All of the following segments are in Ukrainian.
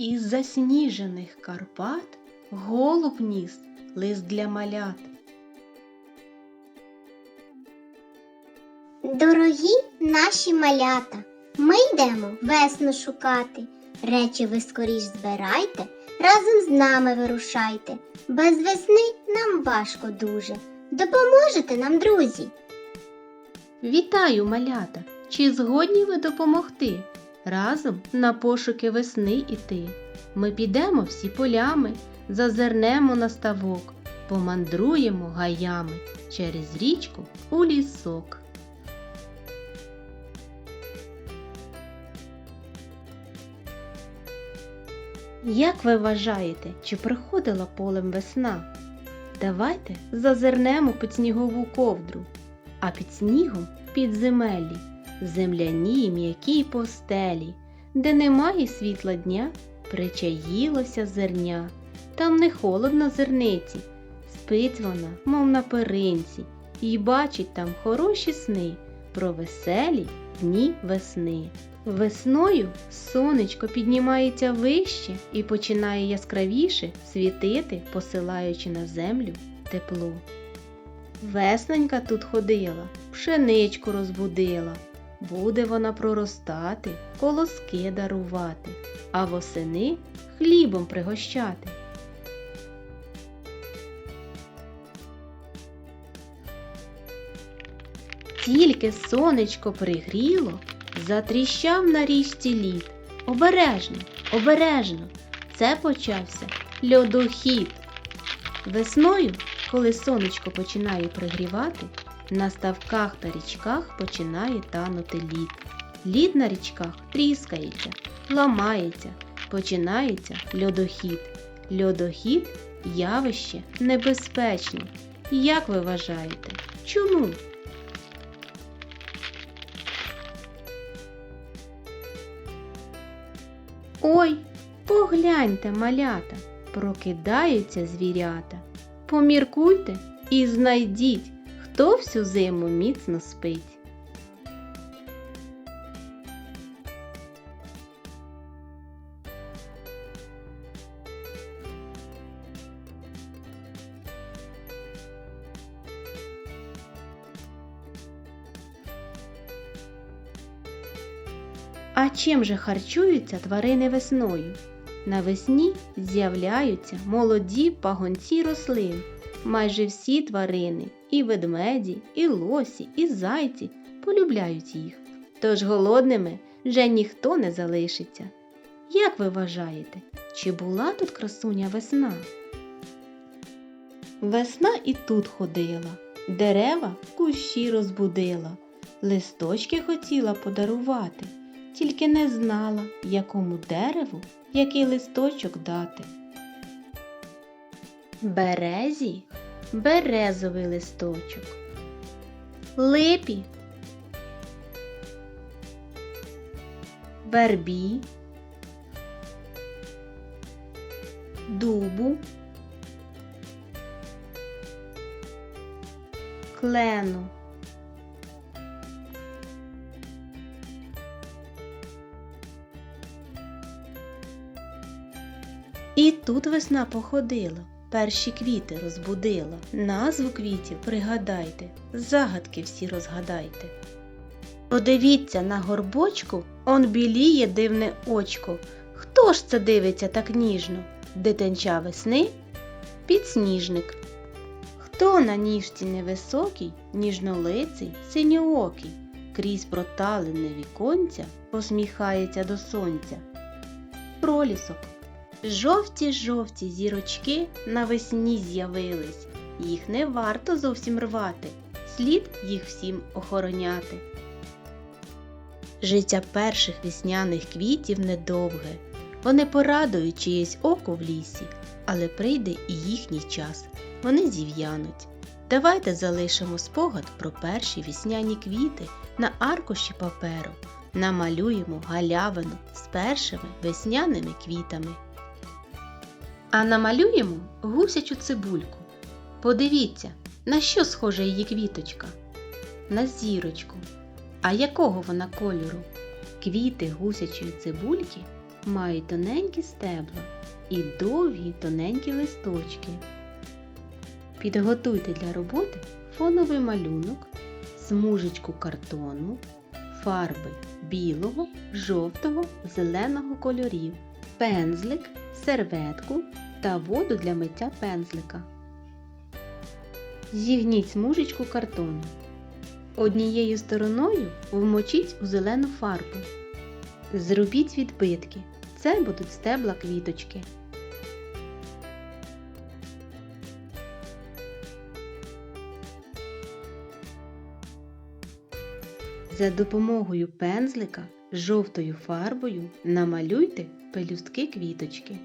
Із засніжених Карпат голуб ніс лист для малят. Дорогі наші малята, ми йдемо весну шукати. Речі ви скоріш збирайте, разом з нами вирушайте. Без весни нам важко дуже. Допоможете нам, друзі. Вітаю, малята! Чи згодні ви допомогти? Разом на пошуки весни іти. Ми підемо всі полями, зазирнемо на ставок, помандруємо гаями через річку у лісок. Як ви вважаєте, чи приходила полем весна? Давайте зазирнемо під снігову ковдру, а під снігом підземелі, земляні й м'які постелі, де немає світла дня, причаїлося зерня. Там не холодно зерниці, спить вона, мов на перинці, і бачить там хороші сни про веселі дні весни. Весною сонечко піднімається вище і починає яскравіше світити, посилаючи на землю тепло. Весненька тут ходила, пшеничку розбудила. Буде вона проростати, колоски дарувати, а восени хлібом пригощати. Тільки сонечко пригріло, затріщав на річці лід. Обережно, обережно, це почався льодохід. Весною, коли сонечко починає пригрівати, на ставках та річках починає танути лід. Лід на річках тріскається, ламається, починається льодохід. Льодохід явище небезпечне. Як ви вважаєте? Чому? Ой, погляньте, малята, прокидаються звірята. Поміркуйте і знайдіть, хто всю зиму міцно спить. А чим же харчуються тварини весною? Навесні з'являються молоді пагонці рослин. Майже всі тварини, і ведмеді, і лосі, і зайці полюбляють їх. Тож голодними вже ніхто не залишиться. Як ви вважаєте, чи була тут красуня весна? Весна і тут ходила, дерева кущі розбудила, листочки хотіла подарувати тільки не знала, якому дереву який листочок дати. Березі березовий листочок, липі, вербі, дубу, клену. І тут весна походила, перші квіти розбудила. Назву квітів пригадайте, загадки всі розгадайте. Подивіться на горбочку, он біліє дивне очко. Хто ж це дивиться так ніжно? Дитинча весни? Підсніжник. Хто на ніжці невисокий, ніжнолиций, синьоокий, крізь проталене віконця посміхається до сонця? Пролісок. Жовті-жовті зірочки навесні з'явились, їх не варто зовсім рвати, слід їх всім охороняти. Життя перших весняних квітів недовге, вони порадують чиєсь око в лісі, але прийде і їхній час, вони зів'януть. Давайте залишимо спогад про перші весняні квіти на аркуші паперу, намалюємо галявину з першими весняними квітами. А намалюємо гусячу цибульку. Подивіться, на що схожа її квіточка? На зірочку. А якого вона кольору? Квіти гусячої цибульки мають тоненькі стебла і довгі тоненькі листочки. Підготуйте для роботи фоновий малюнок, смужечку картону, фарби білого, жовтого, зеленого кольорів, пензлик, серветку та воду для миття пензлика. Зігніть смужечку картону. Однією стороною вмочіть у зелену фарбу. Зробіть відбитки. Це будуть стебла квіточки. За допомогою пензлика жовтою фарбою намалюйте пелюстки квіточки.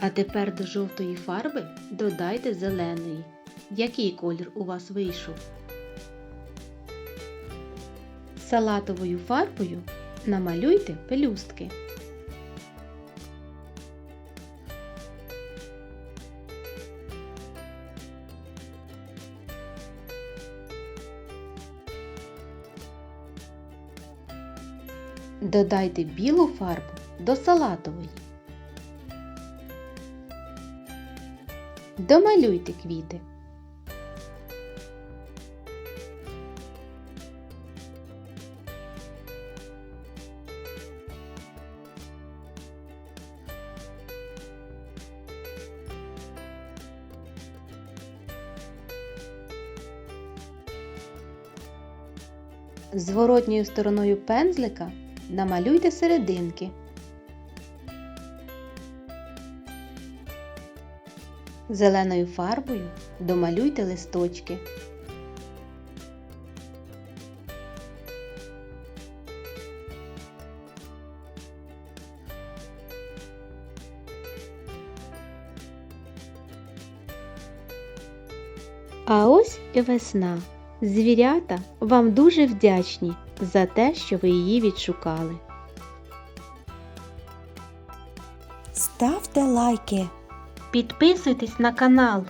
А тепер до жовтої фарби додайте зеленої. Який колір у вас вийшов? Салатовою фарбою намалюйте пелюстки. Додайте білу фарбу до салатової. Домалюйте квіти. Зворотньою стороною пензлика намалюйте серединки. Зеленою фарбою домалюйте листочки. А ось і весна. Звірята вам дуже вдячні за те, що ви її відшукали. Ставте лайки. Підписуйтесь на канал.